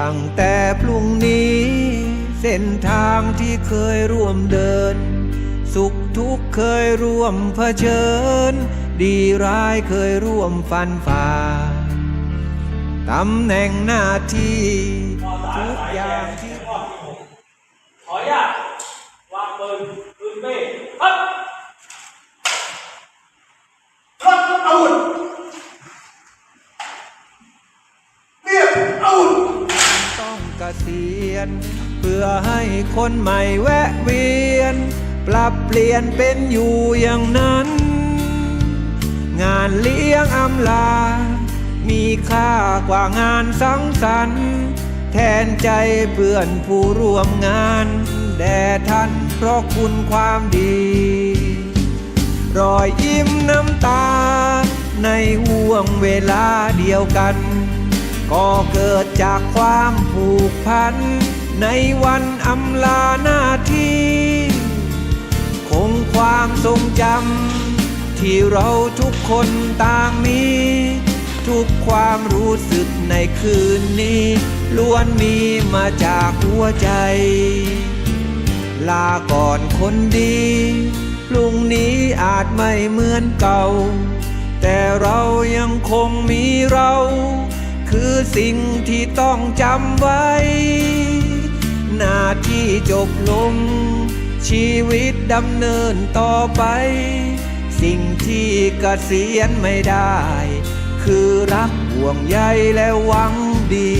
ตั้งแต่พรุ่งนี้ เส้นทางที่เคยร่วมเดิน สุขทุกเคยร่วมเผชิญ ดีร้ายเคยร่วมฟันฝ่า ตำแหน่งหน้าที่ทุกอย่างที่ขออนุญาตวางปืนปืนเบ้ครับครับอาวุธเรียบอาวุธต้องเกษียณเพื่อให้คนใหม่แวะเวียน ปรับเปลี่ยนเป็นอยู่อย่างนั้น งานเลี้ยงอำลา มีค่ากว่างานสังสรรค์แทนใจเพื่อนผู้ร่วมงานแด่ท่านเพราะคุณความดี รอยยิ้มน้ำตา ในห่วงเวลาเดียวกัน ก็เกิดจากความผูกพัน ในวันอำลาหน้าที่ คงความทรงจำที่เราทุกคนต่างมี ทุกความรู้สึกในคืนนี้ ล้วนมีมาจากหัวใจ ลาก่อนคนดีพรุ่งนี้อาจไม่เหมือนเก่า แต่เรายังคงมีเรา คือสิ่งที่ต้องจำไว้ หน้าที่จบลง ชีวิตดำเนินต่อไป สิ่งที่เกษียณไม่ได้ คือรักห่วงใยและหวังดี